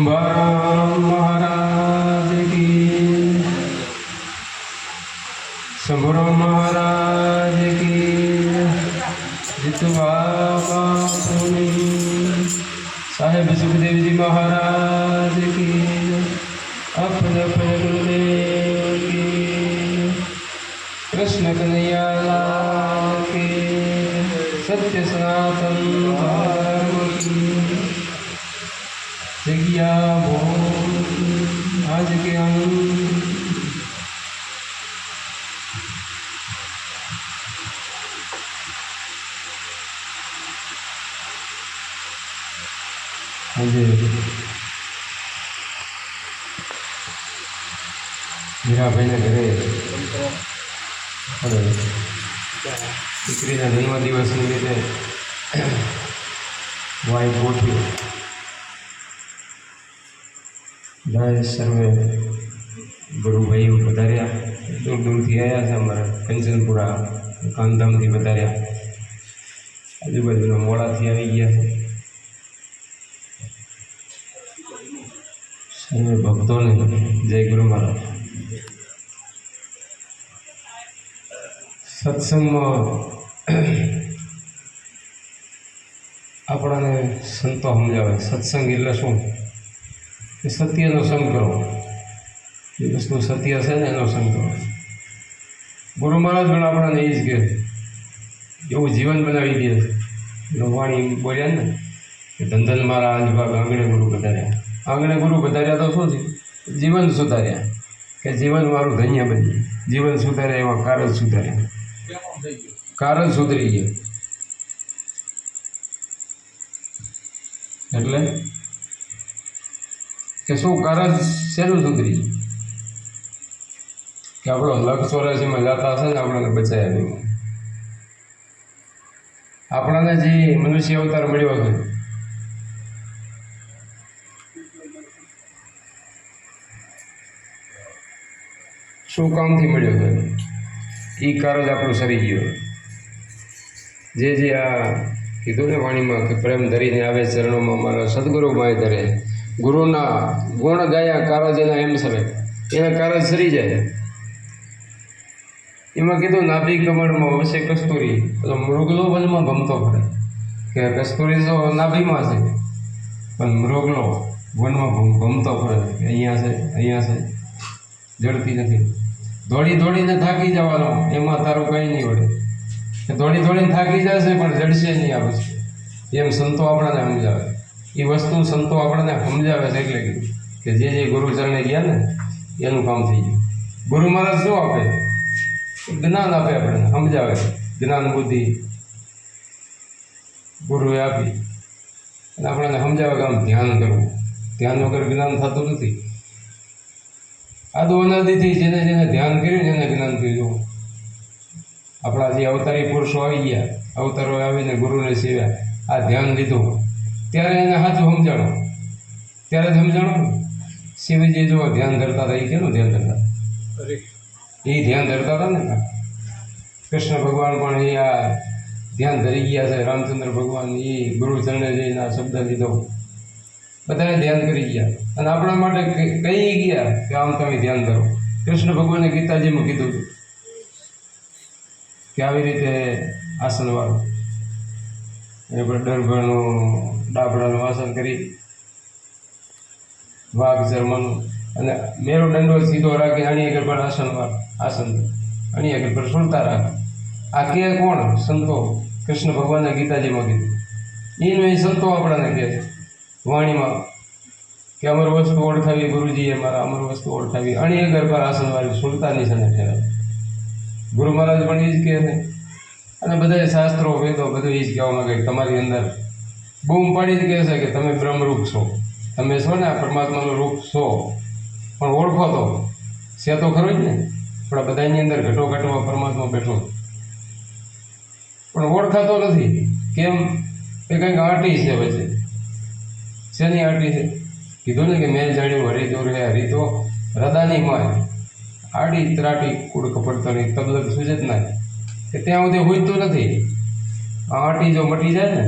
સંભારામ મહારાજ કી સંભરામ મહારાજ કી જીતવા સાહેબ સુખદેવજી મહારાજ કી અપન અપન ગુરુદેવ કી કૃષ્ણ કનૈયા કી સત્ય સનાતન ધર્મ કી જગ્યા બોલ આજ કે આનંદ આજે મીરાભાઈના ઘરે હવે દીકરીના જન્મદિવસ નિમિત્તે વાઈ ગોઠવી જાય સર્વે ગુરુભાઈઓ પધાર્યા દૂર દૂરથી આવ્યા છે અમારા કંચનપુરા કાંધામથી પધાર્યા આજુબાજુના મોડાથી આવી ગયા છે સર્વે ભક્તોને જય ગુરુ મહારાજ. સત્સંગમાં આપણાને સંતો સમજાવે. સત્સંગ એટલે શું? કે સત્યનો સંગ કરો. એ વસ્તુ સત્ય છે ને એનો સંગ કરો. ગુરુ મહારાજ પણ આપણને એ જ કે, એવું જીવન બનાવી દે. એનો વાણી બોલ્યા ને ધંધન મારા આજ ભાગ આંગણે ગુરુ વધાર્યા આંગણે ગુરુ વધાર્યા તો શું છે જીવન સુધાર્યા. કે જીવન મારું ધન્ય બન્યું. જીવન સુધાર્યા, એમાં કારજ સુધાર્યા. કારજ સુધરી ગયા. એટલે કે શું કારણ શેનું સુધરી? કે આપણો લક્ષ ચોરાસીમાં જાતા હશે ને આપણને બચાવ્યા નહીં આપણાને જે મનુષ્ય અવતાર મળ્યો છે શું કામથી મળ્યો હતો? એ કારજ જ આપણું સરી ગયો. જે જે આ કીધું ને વાણીમાં કે પ્રેમ ધરીને આવે ચરણોમાં મારા સદગુરુ માય ધરે. ગુરુના ગુણ ગાયા કારજ એના એમ સરે. એના કારજ સરી જાય. એમાં કીધું, નાભી કમળમાં વસે કસ્તુરી. તો મૃગલો વનમાં ભમતો પડે કે કસ્તુરી તો નાભીમાં છે. પણ મૃગલો વનમાં ભમ- ભમતો પડે અહીંયા છે અહીંયા છે. જડતી નથી. દોડી દોડીને થાકી જવાનો, એમાં તારું કંઈ નહીં વળે. દોડી દોડીને થાકી જશે પણ જડશે નહીં આ વસ્તુ. એમ સંતો આપણને સમજાવે. એ વસ્તુ સંતો આપણને સમજાવે છે એટલે કે જે જે ગુરુચરણે ગયા ને, એનું કામ થઈ ગયું. ગુરુ મહારાજ શું આપે? જ્ઞાન આપે આપણને, સમજાવે. જ્ઞાન બુદ્ધિ. ગુરુએ આપી. અને આપણને સમજાવે કે આમ ધ્યાન કરવું. ધ્યાન વગર જ્ઞાન થતું નથી. આ તો અનાદિથી જેને જેને ધ્યાન કર્યું જેને એને જ્ઞાન કર્યું. આપણા જે અવતારી પુરુષો આવી ગયા અવતારો આવીને ગુરુને સેવ્યા આ ધ્યાન લીધું. ત્યારે એને સાચું સમજાણો. ત્યારે જ સમજાણો શિવજી જો ધ્યાન ધરતા હતા એ કેનું ધ્યાન ધરતા એ ધ્યાન ધરતા હતા ને. કૃષ્ણ ભગવાન પણ એ આ ધ્યાન ધરી ગયા છે રામચંદ્ર ભગવાન એ ગુરુચરણે જઈને આ શબ્દ લીધો. બધાએ ધ્યાન કરી ગયા. અને આપણા માટે કહી ગયા કે આમ તમે ધ્યાન કરો. કૃષ્ણ ભગવાને ગીતાજીમાં કીધું છે કે આવી રીતે આસન વાળું. એ પર ડરભરનું ડાબડાનું આસન કરી વાઘ ચર્મનું અને મેરો દંડો સીધો રાખી અણી આગળ પર આસન આસન. અણી આગળ પર સુરતા રાખ. આ કે કોણ? સંતો કૃષ્ણ ભગવાનના ગીતાજીમાં કીધું. એનું એ સંતો આપણાને કહે છે. વાણીમાં કે અમર વસ્તુ ઓળખાવી ગુરુજીએ મારા અમર વસ્તુ ઓળખાવી. અણી આગળ પર આસન વાળી સુલતાની સને ઠેરાવી ગુરુ મહારાજ પણ એ જ કહે છે. અને બધા શાસ્ત્રો, વેદો બધું એ જ કહેવા માંગે કે તમારી અંદર બૂમ પાડી જ કહે છે કે તમે બ્રહ્મરૂપ છો. તમે છો ને આ પરમાત્માનું રૂપ છો. પણ ઓળખો તો. છે તો ખરો જ ને? પણ બધાની અંદર ઘટો ઘટવા પરમાત્મા બેઠો પણ ઓળખાતો નથી. કેમ? કે કંઈક આંટી છે વચ્ચે. શેની આંટી છે? કીધું ને કે મેં જાણ્યું હરિતો હરી હરિતો હૃદાની માય. આડી ત્રાટી કુડ કપડતો નહીં તબલક સૂજે જ ના કે ત્યાં સુધી હોઈતું નથી. આંટી જો મટી જાય ને,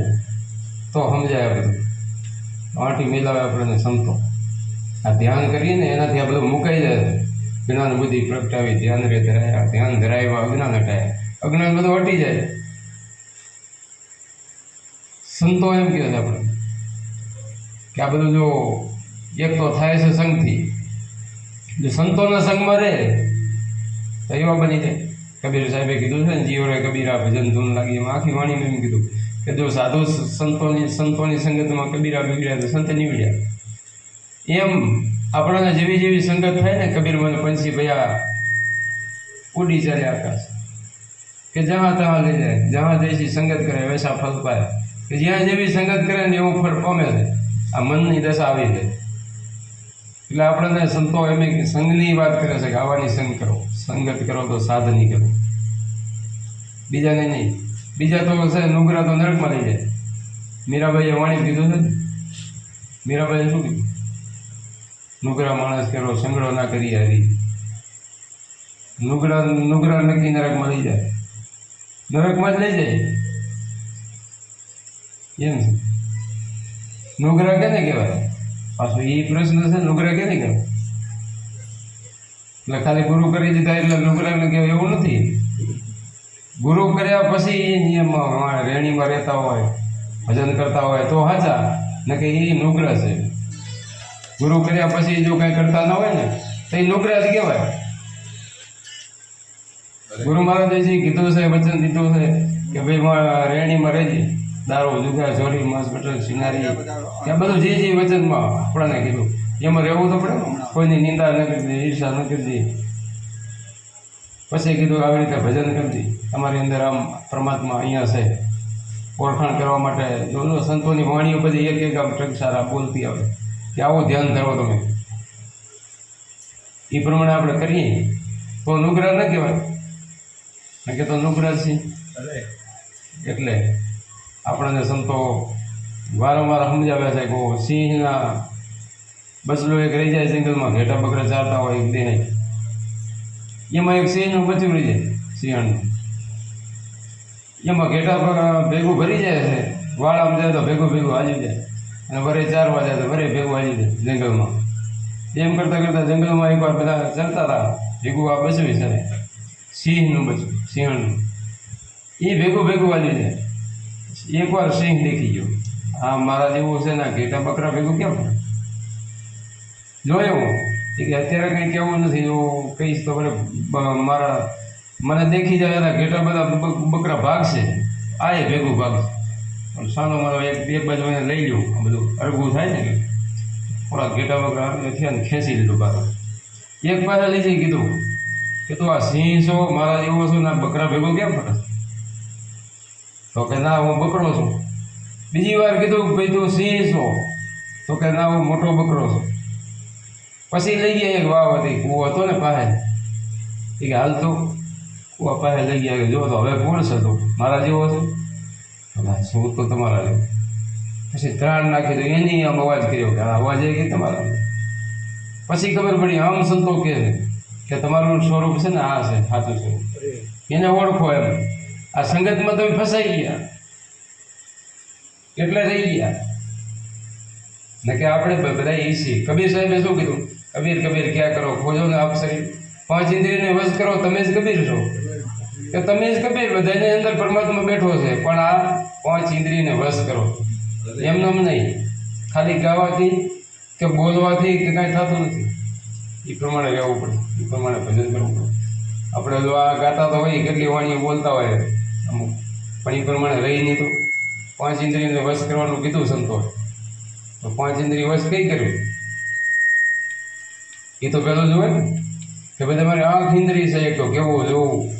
તો સમજાય બધું. આંટી મિલાવે આપણને સંતો. આ ધ્યાન કરીને એનાથી આ બધું મુકાઈ જાય જ્ઞાન બુદ્ધિ પ્રગટાવી, ધ્યાન રે ધરાયા ધ્યાન ધરાવ્યા અજ્ઞાન હટાયા. અજ્ઞાન બધું હટી જાય. સંતો એમ કહે છે આપણે કે આ બધું જો એક તો થાય છે સંઘથી. જો સંતોના સંગમાં રહે, તો એવા બની જાય. કબીર સાહેબે કીધું છે ને જીવરે કબીરા ભજન ધૂન લાગી. એમાં આખી વાણીમાં એમ કીધું કે જો સાધુ સંતોની સંતોની સંગતમાં કબીરા બગડ્યા તો સંત નીવડ્યા. એમ આપણને જેવી જેવી સંગત થાય ને, કબીર મને પંછી ભયા ઉડી ચાલે આકાશ. કે જहाँ ત્યાં લઈ જાય જहाँ જઈશી સંગત કરે વૈસા ફલ પાય. કે જ્યાં જેવી સંગત કરે ને, એવું ફળ પામે છે. આ મનની દશા આવી જાય. એટલે આપણને સંતો એમ કે સંઘની વાત કરે છે કે આવાની સંગ કરો. સંગત કરો તો સાધની કરો. બીજાને નહીં. બીજા તો છે, નુગરા તો નરકમાં લઈ જાય. મીરાબાઈએ વાણી કીધું છે મીરાબાઈએ શું કીધું? નુગરા માણસ કરો સંગડો ના કરી હારી. નુગરા નુગરા નક્કી નરકમાં લઈ જાય. નરકમાં જ લઈ જાય. એમ છે. નુગરા કેને કહેવાય? પાછું એ પ્રશ્ન છે નુગરા કેને કહેવાય એટલે ખાલી ગુરુ કરી દીધા એટલે નુગરાને કહેવાય એવું નથી. ગુરુ કર્યા પછી એ નિયમમાં રેણીમાં રહેતા હોય, ભજન કરતા હોય તો હાચા, ને કે એ નુગ્ર છે. ગુરુ કર્યા પછી જો કંઈ કરતા ના હોય ને, તો એ નુગ્ર જ કહેવાય. ગુરુ મહારાજે કીધું છે, વચન દીધું છે કે ભાઈ રેણીમાં રહેજે. દારૂ જુગા ચોરી માંસ બટર સિનારી ત્યાં બધું જે જે વચનમાં આપણને કીધું. એમાં રહેવું તો પડે કોઈની નિંદા ન કરતી ઈર્ષા ન કરતી પછી કીધું આવી રીતે ભજન કરતી અમારી અંદર આમ પરમાત્મા અહીંયા છે. ઓળખાણ કરવા માટે જોજો સંતોની વાણીઓ બધી એક એક આમ ટકસારા બોલતી આવે. કે આવું ધ્યાન ધરો તમે. એ પ્રમાણે આપણે કરીએ. તો નુગ્રહ ન કહેવાય. કે તો નુગ્રહ છે. એટલે આપણને સંતો વારંવાર સમજાવ્યા છે કે સિંહના બસલો એક રહી જાય જંગલમાં ઘેટા બકરા ચારતા હોય એક દેહ. એમાં એક સિંહનું બચ્યું રહી જાય સિંહણનું એમાં ઘેટા બકરા ભેગું ભરી જાય છે, વાળામાં જાય તો ભેગું ભેગું હાજી જાય. અને વરે ચારવા જાય તો વરે ભેગું હાજી જાય જંગલમાં. એમ કરતાં કરતાં જંગલમાં એકવાર બધા ચાલતા હતા, ભેગું આ બચવી છે. સિંહનું બચ્યું સિંહણનું એ ભેગું ભેગું હાલી જાય. એકવાર સિંહ દેખી ગયો. હા મારા જેવો છે ને ઘેટા બકરા ભેગું કેમ? જોયો એ કે અત્યારે કંઈ કેવું નથી એવું કહીશ તો મને મારા, મને દેખી જાય એના ઘેટા બધા બકરા ભાગશે. આ એ ભેગું ભાગશે. પણ સાનો મારો એક, બે બાજુ એને લઈ લ્યો. આ બધું અડગું થાય ને કે થોડા ઘેટા બકરા આવે થયા ને ખેંચી લીધું પાછળ એક પાસે લઈ જઈ કીધું કે તું આ સિંહ છો, મારા જેવો છો ને બકરા ભેગો કેમ? ફરે તો કે ના હું બકરો છું. બીજી વાર કીધું કે ભાઈ તું સિંહ છો. તો કે ના હું મોટો બકરો છું. પછી લઈ ગયા એક વાવ હતી કૂવો હતો ને પાસે. એ કે હાલ તો કૂવા પાસે લઈ ગયા. કે જો તો હવે કોણ છે તું? મારા જેવો છે? હવે શું તો તમારા જેવો. પછી ત્રાણ નાખી દો એની આમ અવાજ કર્યો કે આ અવાજ એ કે તમારા પછી ખબર પડી આમ સંતો કે તમારું સ્વરૂપ છે ને આ છે સાચું સ્વરૂપ એને ઓળખો એમ. આ સંગતમાં તમે ફસાઈ ગયા. કેટલા રહી ગયા. ને કે આપણે બધા એ છીએ. કબીર સાહેબે શું કીધું? કબીર કબીર, ક્યાં કરો? ખોજો ને આપ શરીર. પાંચ ઇન્દ્રિયને વશ કરો, તમે જ કબીર છો. કે તમે જ કબીર, બધાની અંદર પરમાત્મા બેઠો છે. પણ આ પાંચ ઇન્દ્રિયને વશ કરો. એમને એમ નહીં. ખાલી ગાવાથી કે બોલવાથી કે કાંઈ થતું નથી. એ પ્રમાણે રહેવું પડે. એ પ્રમાણે ભજન કરવું પડે. આપણે જો આ ગાતા તો હોય, કેટલી વાણીઓ બોલતા હોય. અમુક પણ એ પ્રમાણે રહી નહીં તો પાંચ ઇન્દ્રિયને વશ કરવાનું કીધું સંતોષ તો પાંચ ઇન્દ્રિય વશ કઈ કર્યું? એ તો પેલો જોવે ને, કે ભાઈ તમારે આંખ ઇન્દ્રિય છે એક તો કેવું જોવું?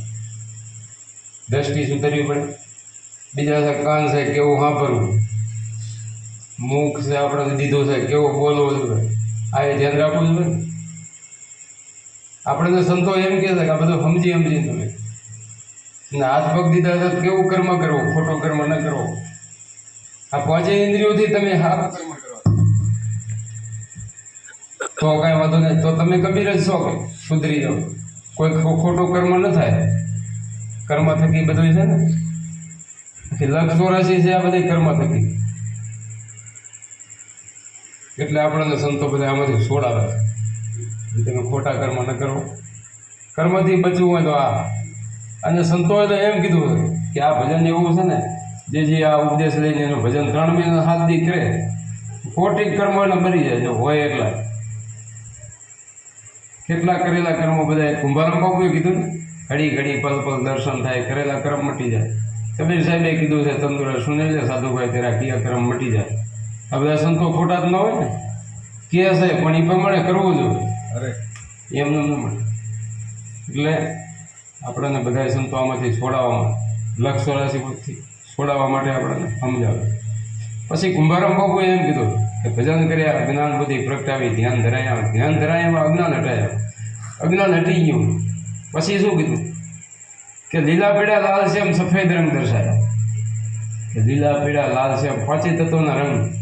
દ્રષ્ટિ સુધરવી પડે. બીજા છે કાન છે કેવું સાંભળવું? મુખ છે આપણે દીધું છે કેવો બોલવો જોઈએ આ એ ધ્યાન રાખવું જોઈએ આપણે તો સંતો એમ કહે છે કે આ બધું સમજી સમજી તમે. ને હાથ પગ દીધા તો કેવું કર્મ કરવો? ખોટો કર્મ ન કરવો. આ પાંચે ઇન્દ્રિયોથી તમે હા કર્મ કરો. તો કાંઈ વાંધો નહીં. તો તમે કબીર જ છો સુધરી જાઓ કોઈ ખોટો કર્મ ન થાય. કર્મ થકી બધું છે ને? લક્ષ ચોરાશી છે, આ બધી કર્મ થકી. એટલે આપણને સંતો બધા આમાંથી છોડાવે. છે તમે ખોટા કર્મ ન કરો. કર્મથી બચવું હોય તો આ અને સંતોએ તો એમ કીધું કે આ ભજન એવું છે ને જે જે આ ઉપદેશ લઈને એનું ભજન ત્રણ મહિના સાત દી કરે ખોટી કર્મ એને મરી જાય જો હોય એટલા. કેટલા કરેલા કર્મો બધા કુંભારામ બાપુએ કીધું ને ઘડી ઘડી પલ પલ દર્શન થાય કરેલા કર્મ મટી જાય. કબીર સાહેબે કીધું છે તંદુરસ્ત સુને છે સાધુભાઈ તેરા કિયા કર્મ મટી જાય? આ બધા સંતો ખોટા જ ન હોય ને. કે છે પણ એ પ્રમાણે કરવું જોઈએ. અરે. એમ ન મળે. એટલે આપણને બધા સંતો આમાંથી છોડાવવામાં, લક્ષ ચોરાસીથી છોડાવવા માટે આપણને સમજાવે. પછી કુંભારામ બાપુએ એમ કીધું કે ભજન કર્યા અજ્ઞાન બધી પ્રગટાવી, ધ્યાન ધરાયા, ધ્યાન ધરાયામાં અજ્ઞાન હટાયા. અજ્ઞાન હટી ગયું. પછી શું કીધું? કે લીલા પીળા, લાલ એમ સફેદ રંગ દર્શાયા. કે લીલા પીળા, લાલ શ્યામ પાંચે તત્વના રંગ.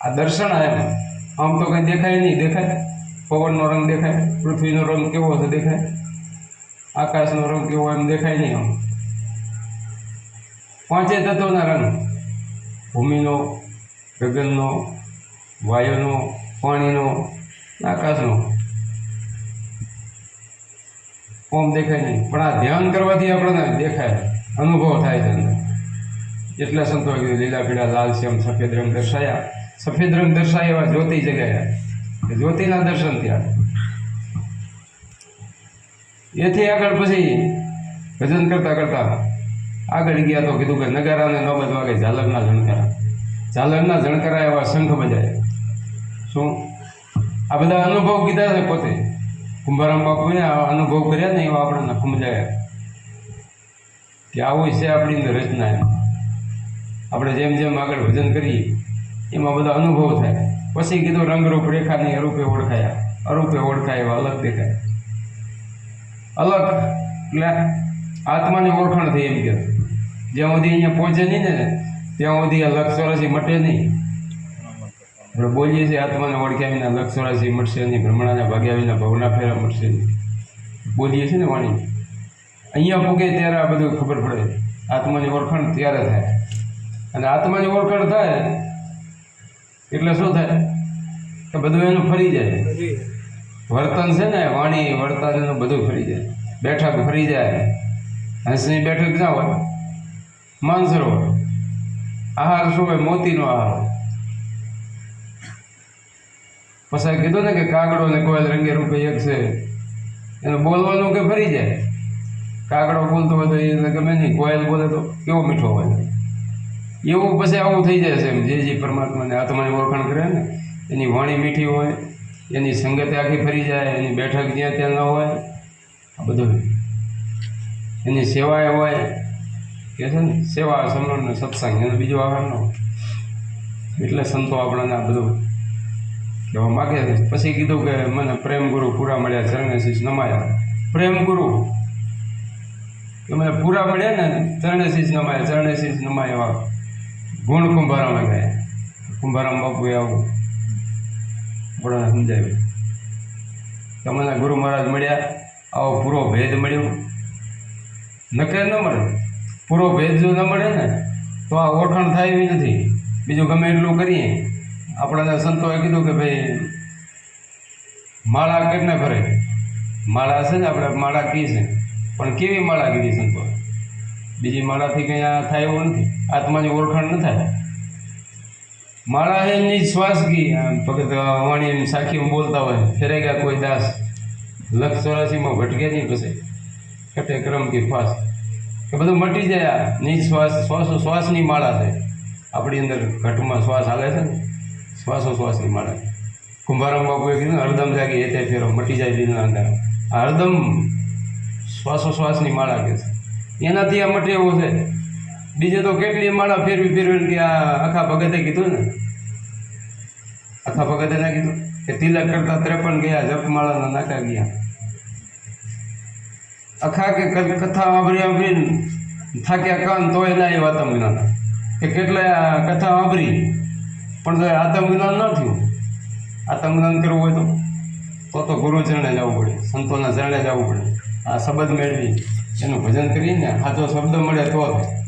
આ દર્શન આયા આમ તો કંઈ દેખાય નહીં, દેખાય? પવનનો રંગ દેખાય? પૃથ્વીનો રંગ કેવો છે, દેખાય? આકાશનો રંગ કેવો એમ દેખાય નહીં આમ. પાંચે તત્વોના રંગ. ભૂમિનો, ગગનનો, વાયુનો, પાણીનો આકાશનો. ઓમ દેખાય નહીં. પણ આ ધ્યાન કરવાથી આપણને દેખાય, અનુભવ થાય છે અંદર. એટલે સંતોષ કીધું લીલા, પીળા, લાલ શ્યામ સફેદ રંગ દર્શાયા. સફેદ રંગ દર્શાય એવા જ્યોતિ જગાયા જ્યોતિના દર્શન થયા. એથી આગળ પછી ભજન કરતા કરતા આગળ ગયા તો કીધું કે નગારાને ન નોબત કે ઝાલરના ઝણકારા. ઝાલરના ઝણકારા એવા શંખ બજાય. શું? આ બધા અનુભવ કીધા છે પોતે. કુંભારામ બાપુએ આ અનુભવ કર્યા ને એવા આપણને સમજાયા. કે આવું છે આપણી રચના એમ. આપણે જેમ જેમ આગળ ભજન કરીએ, એમાં બધા અનુભવ થાય. પછી કીધું રંગરૂપ રેખાની અરૂપે ઓળખાયા. અરૂપે ઓળખાય એવા અલગ દેખાય. અલગ. એટલે આત્માની ઓળખાણ થઈ એમ કે. જ્યાં સુધી અહીંયા પહોંચે નહીં ને, ત્યાં સુધી આ લક્ષ મટે નહીં. આપણે બોલીએ છીએ આત્માને ઓળખ્યા વિના લક્ષ મટશે નહીં ભ્રમણાના ભાગ્યા વિના ભવના ફેરા મટશે નહીં. બોલીએ છીએ ને વાણી. અહીંયા પૂગે ત્યારે આ બધું ખબર પડે. આત્માની ઓળખાણ ત્યારે થાય. અને આત્માની ઓળખાણ થાય એટલે શું થાય? કે બધું એનું ફરી જાય. વર્તન છે ને, વાણી, વર્તન એનું બધું ફરી જાય. બેઠક ફરી જાય. હંસની બેઠક ના હોય. માનસરોવર આહાર શું હોય? મોતીનો આહાર પછી કીધું ને કે કાગડો ને કોયલ રંગે રૂપે એક છે. એને બોલવાનું કે ફરી જાય? કાગડો બોલતો હોય તો એને ગમે નહીં. કોયલ બોલે તો કેવો મીઠો હોય? એવું પછી આવું થઈ જાય છે જે જે પરમાત્માને આત્માની ઓળખાણ કરે ને, એની વાણી મીઠી હોય એની સંગતે આખી ફરી જાય, એની બેઠક જ્યાં ત્યાં ન હોય, આ બધું એની સેવાએ હોય, કે છે ને, સેવા, સમરણ સત્સંગ, એનો બીજો આહાર ન હોય. એટલે સંતો આપણને આ બધું કહેવા માગે છે. પછી કીધું કે મને પ્રેમ ગુરુ પૂરા મળ્યા, ચરણે શીશ નમાયા. પ્રેમ ગુરુ? કે મને પૂરા મળ્યા ને, ચરણે શીશ નમાયા, ચરણે શીશ નમાયા. એવા ગુણ કુંભારામાં ગયા. કુંભારામ બાપુએ આવું આપણને સમજાવ્યું. તમને ગુરુ મહારાજ મળ્યા, આવો પૂરો ભેદ મળ્યો. નકે ન મળે. પૂરો ભેદ જો ન મળે ને, તો આ ઓળખાણ થાય એવી નથી. બીજું ગમે એટલું કરીએ. આપણાને સંતોએ કીધું કે ભાઈ, માળા કરીને ફરે. માળા છે ને આપણે, માળા કી છે. પણ કેવી માળા કીધી સંતોએ? બીજી માળાથી કંઈ આ થાય એવું નથી. આત્માની ઓળખાણ ન થાય. માળા એમની શ્વાસ ગઈ આમ ભગત વાણી એમની સાખી બોલતા હોય. ફેરે ગયા કોઈ દાસ લક્ષ ચોરાસીમાં ભટકે નહીં પછી. કટે ક્રમ કી ફાસ. કે બધું મટી જાય આ. નિશ્વાસ શ્વાસો શ્વાસની માળા છે. આપણી અંદર ઘટમાં શ્વાસ હાલે છે ને. શ્વાસો શ્વાસની માળા. કુંભારામ બાપુએ કીધું, હરદમ જાગી એ તે ફેરો. મટી જાય દિલના અંદર. આ હરદમ શ્વાસો શ્વાસની માળા કે છે. એનાથી આ મટે એવું છે. બીજે તો કેટલી માળા ફેરવી ફેરવીને કે આ આખા ભગતે કીધું ને? આખા ભગતે ના કીધું? કે તિલક કરતા ત્રેપન ગયા, જપમાળાના નાકા ગયા. આખા કે કથા વાંભરી વાંભરીને થાક્યા કાન તોય ના વાતમ જ્ઞાન કે કેટલા કથા વાંભરી, પણ તો આત્મજ્ઞાન ન થયું. આત્મજ્ઞાન કરવું હોય તો? તો તો ગુરુ ચરણે જવું પડે, સંતોના ચરણે જવું પડે. આ શબ્દ મેળવી, એનું ભજન કરીને સાચો શબ્દ મળે તો થાય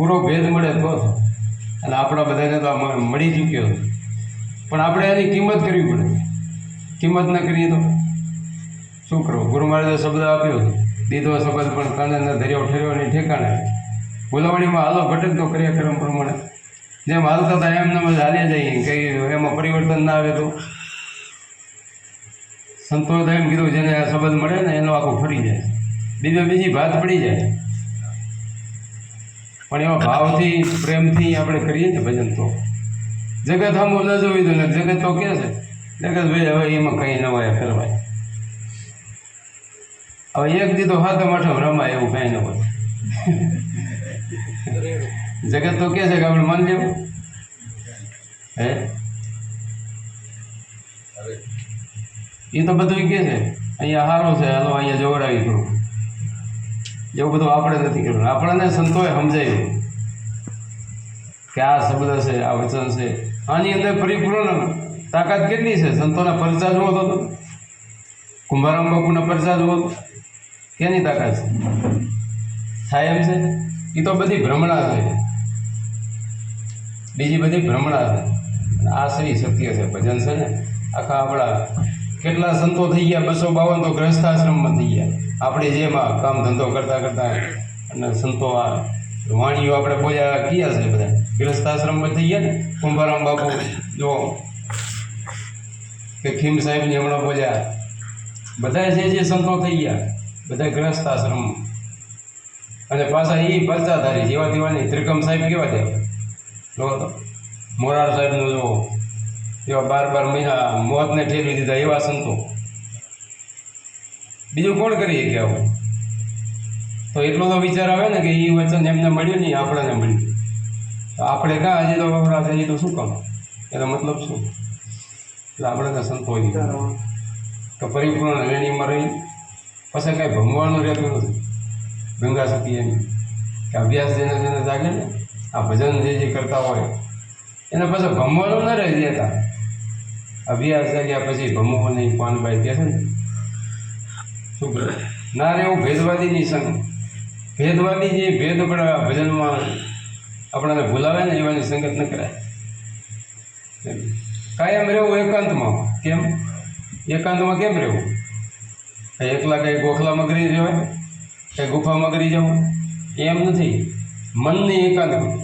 પૂરો ભેદ મળે તો અને આપણા બધાને તો મળી ચૂક્યો પણ આપણે એની કિંમત કરવી પડે. કિંમત ન કરીએ તો શું કરવું? ગુરુ મહારાજે શબ્દ આપ્યો દીધો શબ્દ પણ કાંદાના દરિયો ઠેર્યો અને ઠેકાણે. ભૂલાવણીમાં હાલો, ભટકતો કર્યા કર્મ પ્રમાણે. જેમ હાલતા હતા એમ જ હાલ્યા જઈએ. કંઈ એમાં પરિવર્તન ના આવે તો. સંતોષ એમ કીધું જેને આ શબ્દ મળે ને એનો આખું ફરી જાય. બીજો બીજી ભાત પડી જાય. પણ એવા ભાવથી, પ્રેમથી આપણે કરીએ ને ભજન તો. જગત આમ ન દો ને જગત તો કે છે? જગત ભાઈ, હવે એમાં કંઈ ન હોય, ફેરવાય. હવે એક દીધો હાથ માઠો રમાય એવું કંઈ ન હોય. જગત તો કે છે કે આપણે માન લેવું? હે? એ તો બધું કે છે. અહીંયા સારું છે, હાલો, અહીંયા જોવડાવી કરું એવું બધું આપણે નથી કર્યું આપણને સંતોએ સમજાવ્યું કે આ શબ્દ છે, આ વચન છે. આની અંદર પરિપૂર્ણ તાકાત કેટલી છે? સંતોના પરચા જુઓ તો. કુંભારામ બાપુના પરચા જુઓ તો. કેની તાકાત છે? થાય એમ છે? એ તો બધી ભ્રમણા છે. બીજી બધી ભ્રમણા છે. આ શ્રી સત્ય છે, ભજન છે ને? આખા આપણા કેટલા સંતો થઈ ગયા? બસો બાવન તો ગ્રસ્થાશ્રમમાં થઈ ગયા. આપણે જેમાં કામ ધંધો કરતા કરતા અને સંતો આ વાણીઓ આપણે બોલ્યા કયા છે બધા. ગ્રહસ્થાશ્રમમાં થઈ ગયા ને, કુંભારામ બાપુ, જો કે ખીમ સાહેબની હમણાં બોલ્યા બધા જે જે સંતો થઈ ગયા, બધા ગ્રહસ્થાશ્રમમાં અને પાછા એ પરચાધારી, જેવા દેવાની ત્રિકમ સાહેબ કેવા છે? જો તો મોરાર સાહેબનું જો એવા બાર બાર મહિના મોતને ઠેરવી દીધા એવા સંતો. બીજું કોણ કરી શકે આવું? તો એટલો તો વિચાર આવે ને કે એ વચન એમને મળ્યું નહીં આપણને મળ્યું. તો આપણે કાં હજી તો વપરાશ હજી તો શું કામ? એનો મતલબ શું? એટલે આપણે કાં સંતોષ નહીં. તો પરિપૂર્ણ રેણીમાં રહી. પછી કાંઈ ભમવાનું રહેતું નથી. ગંગા સતી એમ. કે અભ્યાસ જેને જેને જાગે ને, આ ભજન જે જે કરતા હોય, એને પછી ભમવાનું ન રહી દેતા અભ્યાસ જાગ્યા પછી ભમવું નહીં, પાનભાઈ કહે છે ને શું કરે ના રે હું ભેદવાદી નહીં સંગ. ભેદવાદી જે ભેદ આપણા ભજનમાં આપણાને ભૂલાવે ને, એવાની સંગત ન કરાય. કાયમ રહેવું એકાંતમાં. કેમ? એકાંતમાં કેમ રહેવું? કંઈ એકલા કંઈ ગોખલામાં કરી જવાય કંઈ ગુફામાં કરી જવું એમ નથી. મનની એકાંત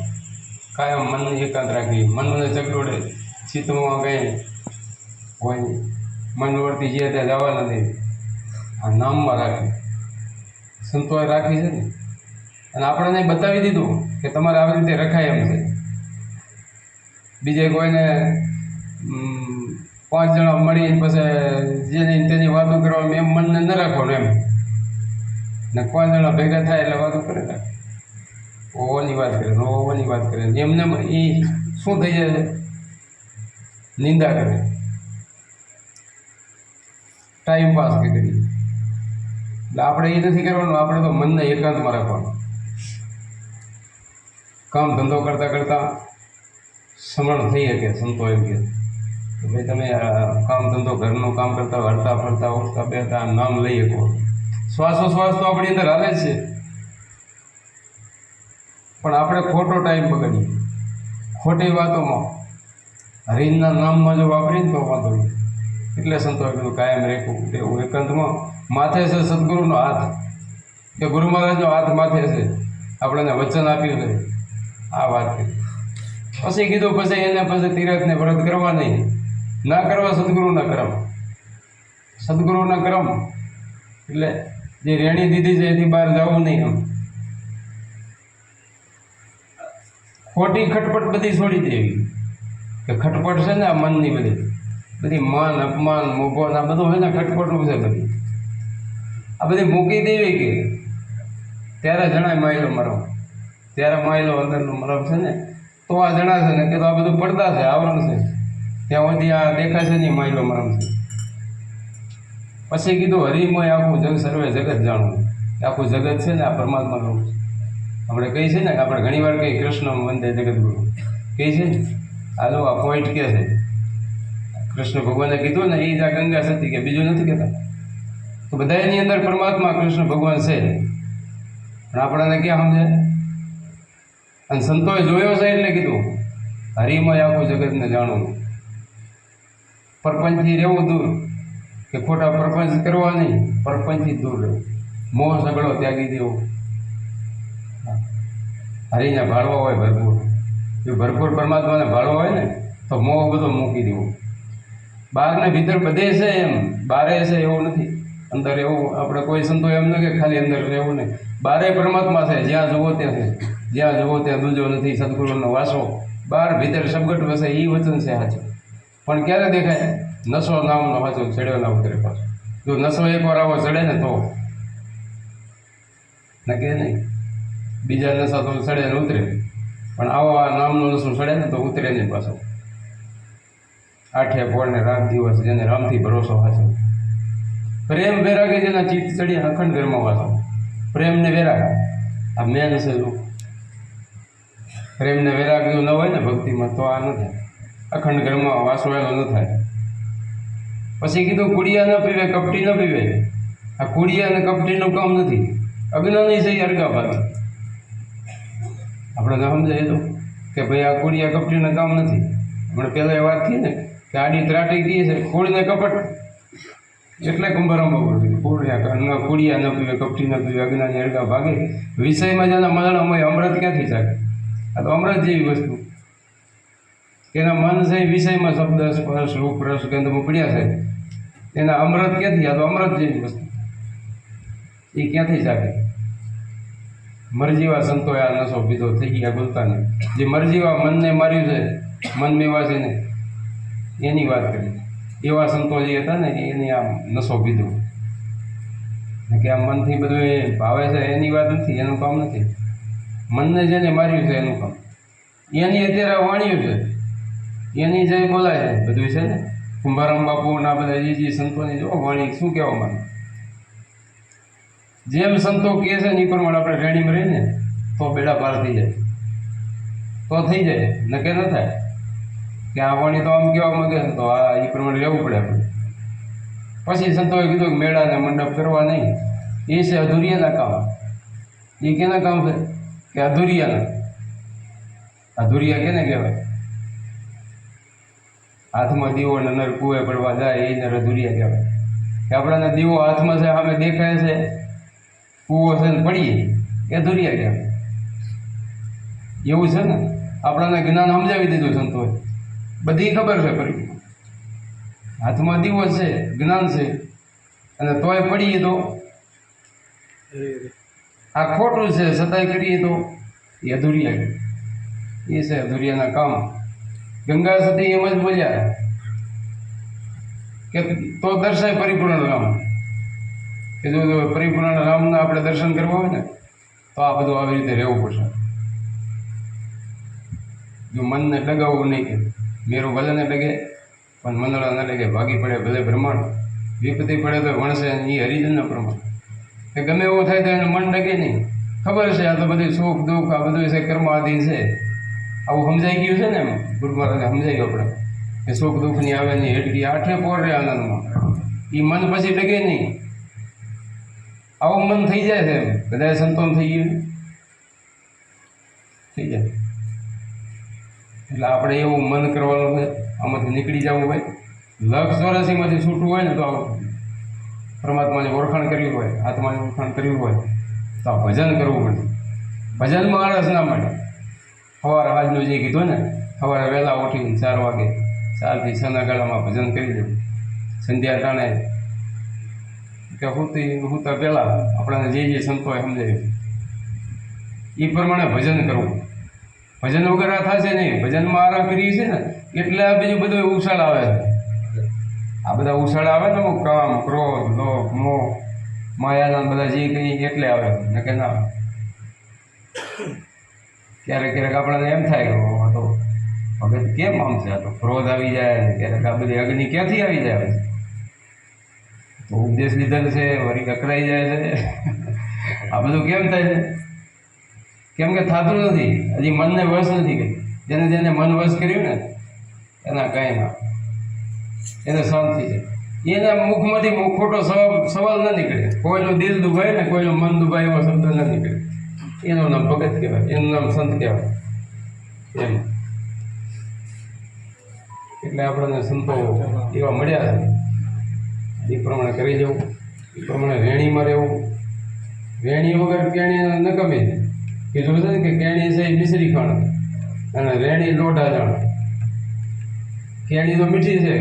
કાયમ મનની એકાંત રાખવી. મનને ચકડોડે ચિત્તમાં કંઈ હોય મન વર્તી જે ત્યાં જવા નથી આ નામમાં રાખી. સંતોએ રાખી છે ને? અને આપણને બતાવી દીધું કે તમારે આવી રીતે રખાય એમ છે. બીજે કોઈને પાંચ જણા મળીને પછી જેની તેની વાતો કરવા એમ મનને ન રાખવાનું એમ. ને પાંચ જણા ભેગા થાય એટલે વાતો કરે ઓવાની વાત કરે નો ઓની વાત કરે. એમને એ શું થઈ જાય નિંદા કરે. ટાઈમ પાસ કરી. એટલે આપણે એ નથી કરવાનું, આપણે તો મનને એકાંતમાં રાખવાનું. કામ ધંધો કરતાં કરતાં સમરણ થઈ શકે, સંતો એમ કે. ભાઈ તમે કામ ધંધો, ઘરનું કામ કરતા હરતા ફરતા, ઉઠતા બેઠતા નામ લઈ શકો. શ્વાસોશ્વાસ તો આપણી અંદર હાલે છે. પણ આપણે ખોટો ટાઈમ બગાડીએ ખોટી વાતોમાં. હરિના નામમાં જો વાપરીને તો વાંધો એટલે સંતોષ કીધું, કાયમ રહેવું એવું એકાંતમાં માથે છે સદગુરુનો હાથ. કે ગુરુ મહારાજનો હાથ માથે છે. આપણને વચન આપ્યું છે. આ વાત પછી કીધું, પછી એને પછી તીરથને વ્રત કરવા નહીં ના કરવા સદગુરુના કરમ. સદગુરુના કરમ. એટલે જે રેણી દીધી છે, એથી બહાર જવું નહીં એમ. ખોટી ખટપટ બધી છોડી દેવી કે ખટપટ છે ને આ મનની બધી. બધી માન, અપમાન, મોભો આ બધું છે ને, ખટપટું છે બધી. આ બધી મૂકી દેવી કે? ત્યારે જણાય માયલો મરમ ત્યારે માયલો અંદરનો મરમ છે ને, તો આ જણાશે ને કે તો આ બધું પડદા છે, આવરણ છે. ત્યાં સુધી આ દેખાશે નહીં માયલો મરમ છે. પછી કીધું હરિમય આખું જગ સર્વે જગત જાણવું આખું જગત છે ને આ પરમાત્માનું છે આપણે કહી છે ને કે આપણે ઘણી વાર કહીએ, કૃષ્ણ વંદે જગતગુરુ કહી છે ને? આ લો આ પોઈન્ટ કે છે. કૃષ્ણ ભગવાને કીધું ને એ જ આ ગંગા સતી કે, બીજું નથી કહેતા? બધા એની અંદર પરમાત્મા કૃષ્ણ ભગવાન છે. પણ આપણને ક્યાં સમજે? અને સંતોએ જોયો છે એટલે કીધું, હરિમય આખું જગતને જાણવું પરપંચથી રહેવું દૂર, કે ખોટા પરપંચ કરવા નહીં પરપંચથી દૂર રહેવું મોહ સગડો ત્યાગી દેવો. હરિને ભાળવો હોય ભરપૂર. જો ભરપૂર પરમાત્માને ભાળવો હોય ને, તો મોહ બધો મૂકી દેવો. બહારને ભીતર બધે છે એમ, બારે છે એવું નથી. અંદર એવું, આપણે કોઈ સંતો એમ ન કે ખાલી અંદર રહેવું નહીં. બારે પરમાત્મા છે, જ્યાં જુઓ ત્યાં છે. જ્યાં જુઓ ત્યાં દૂજો નથી, સદગુરુનો વાસો. બહાર ભીતર સબગટ વસે એ વચન છે સાચું. પણ ક્યારે દેખાય? નશો નામનો સાચો ચડ્યો ના ઉતરે પાછો. જો નશો એકવાર આવો ચડે ને તો. નકે નહીં? બીજા નશા તો ચડે ને ઉતરે. પણ આવો આ નામનો નશો ચડે ને તો ઉતરે નહીં પાછો. આઠે પોળ ને રાત દિવસ જેને રામથી ભરોસો હાચો. પ્રેમ વૈરાગે જેના ચિત્ત ચડી અખંડ ઘરમાં વાસો પ્રેમ ને વેરાગ. આ મેન છે જો પ્રેમ ને વેરાગ ન હોય ને ભક્તિમાં તો આ ન થાય. અખંડ ઘરમાં વાસો એનો ન થાય. પછી કીધું, કુડિયા ન પીવે, કપટી ન પીવે. આ કુડિયા અને કપટીનું કામ નથી. અજ્ઞાની છે અરગા ભાગી. આપણે તો સમજાય તો કે ભાઈ આ કુડિયા, કપટીનું કામ નથી. હમણાં પહેલાં એ વાત થઈ ને કે આડી ત્રાટી ગઈ છે, કુળને કપટ. એટલે કુંભારામાં બપોર કીધું કુડિયા ન કુડિયા ન પીવે, કપટી ન પીવે, અજ્ઞાની અડગા ભાગે. વિષયમાં જેના મરણ હોય, અમૃત ક્યાંથી ચાલે? આ તો અમૃત જેવી વસ્તુ. એના મન છે વિષયમાં શબ્દ, સ્પર્શ, રૂપ, રસ, ગંધ પડ્યા છે. એના અમૃત ક્યાંથી? આ તો અમૃત જેવી વસ્તુ. એ ક્યાંથી ચાલે? મરજીવા સંતોએ આ નશો પીધો, થઈ ગયા બોલતા ને જે મરજીવા મનને માર્યું છે, મન ને એની વાત કરી એવા સંતો જે હતા ને એને આમ નશો પીધો. ને કે આ મનથી બધું એ ભાવે છે, એની વાત નથી, એનું કામ નથી. મનને જેને માર્યું છે એનું કામ. એની અત્યારે વાણ્યું છે. એની જે બોલાય છે, બધું છે ને? કુંભારામ બાપુ ના બધા જે જે સંતોની જો વાણી, શું કહેવા માંગે? જેમ સંતો કહે છે એની પ્રમાણે આપણે રેણીમાં રહીને, તો બેડા પાર થઈ જાય. તો થઈ જાય, નકે ન થાય. કે આ તો આમ કહેવા માંગે છે, તો આ એ પ્રમાણે રહેવું પડે આપણે. પછી સંતોએ કીધું કે મેળાને મંડપ કરવા નહીં. એ છે અધૂરિયાના કામ. એ કેના કામ છે? કે અધુરિયાના. અધુરિયા કેને કહેવાય? હાથમાં દીવો ને નર કુએ પડવા જાય એને અધુરિયા કહેવાય. કે આપણાને દીવો હાથમાં છે, સામે દેખાય છે, કૂવો છે ને પડીએ, એ અધુરિયા કહેવાય. એવું છે ને? આપણાને જ્ઞાન સમજાવી દીધું સંતોએ. બધી ખબર છે પડી. હાથમાં દીવો છે, જ્ઞાન છે, અને તોય પડીએ તો? આ ખોટું છે છતાંય કરીએ તો? એ અધૂરિયા એ છે અધૂરિયાના કામ. ગંગા સતી એમ જ બોલ્યા કે તો દર્શાય પરિપૂર્ણ રામ. કે જો પરિપૂર્ણ રામના આપણે દર્શન કરવા હોય ને, તો આ બધું આવી રીતે રહેવું પડશે. જો મનને ડગાવવું નહીં કે. મેરું ભલે ને પણ મંદળા ન ડગે ભાગી પડે ભલે બ્રહ્માંડ. વિપત્તિ પડે તો વણસે એ હરિજનના પ્રમાણ. કે ગમે એવું થાય તો એનું મન ડગે નહીં. ખબર છે આ તો બધું સુખ દુઃખ, આ બધું છે કર્માધીન છે. આવું સમજાઈ ગયું છે ને એમ? ગુરુ મહારાજે સમજાઈ ગયો આપણે. કે સુખ દુઃખની આવે નહીં હેડકી આઠે પોર રહે આનંદમાં. એ મન પછી ડગે નહીં. આવું મન થઈ જાય છે એમ. બધા સંતોન થઈ ગયું. થઈ જાય. એટલે આપણે એવું મન કરવાનું છે, આમાંથી નીકળી જવું હોય. લક્ષ ચોરાસીમાંથી છૂટવું હોય ને તો પરમાત્માની ઓળખાણ કરવી હોય, આત્માને ઓળખાણ કરવી હોય, તો આ ભજન કરવું પડે. ભજનમાં આળસ ના મળે. સવારે આજનું જે કીધું ને, સવારે વહેલા ઉઠીને ચાર વાગે, ચારથી છના ગાળામાં ભજન કરી દેવું સંધ્યા ટાણે કે હુતી હુતા પહેલાં આપણાને જે જે સંતોએ સમજાવ્યું એ પ્રમાણે ભજન કરવું. ભજન વગર થશે નહીં. ભજનમાં આરામ કરીએ છીએ ને, એટલે આ બીજું બધું ઉછાળ આવે આ બધા ઉછાળ આવે ને અમુક કામ, ક્રોધ, લોભ, મોહ, માયાના બધા જે કંઈ એટલે આવે. ને કે ના. ક્યારેક ક્યારેક આપણને એમ થાય કે આ તો ભગત કેમ આમ છે? તો ક્રોધ આવી જાય ને ક્યારેક આ બધી અગ્નિ ક્યાંથી આવી જાય તો ઉપદેશ લીધેલ છે, વળી કકરાઈ જાય છે. આ બધું કેમ થાય છે? કેમ કે થતું નથી. હજી મનને વશ નથી કરી. જેને જેને મન વશ કર્યું ને, એના કાંઈ ના. એને શાંતિ છે. એના મુખમાંથી ખોટો સવાલ ન નીકળે. કોઈનું દિલ દુભાય ને કોઈનું મન દુભાય એવો શબ્દ ન નીકળે. એનું નામ ભગત કહેવાય. એનું નામ સંત કહેવાય. એમ. એટલે આપણને સંતો એવા મળ્યા છે. એ પ્રમાણે કરી જવું એ પ્રમાણે રેણીમાં રહેવું. રેણી વગર કેણી ન ગમે. કીધું છે કે કેણી છે મિશ્રી ખાણ અને રેણી લોઢા જાણ કેણી તો મીઠી છે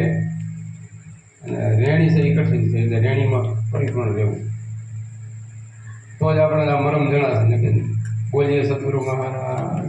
અને રેણી છે એ કઠિન છે, એટલે રેણીમાં પરિપૂર્ણ રહેવું. તો જ આપણે આ મરમ જણાશે ને કે બોલીએ સદગુરુ મહારાજ.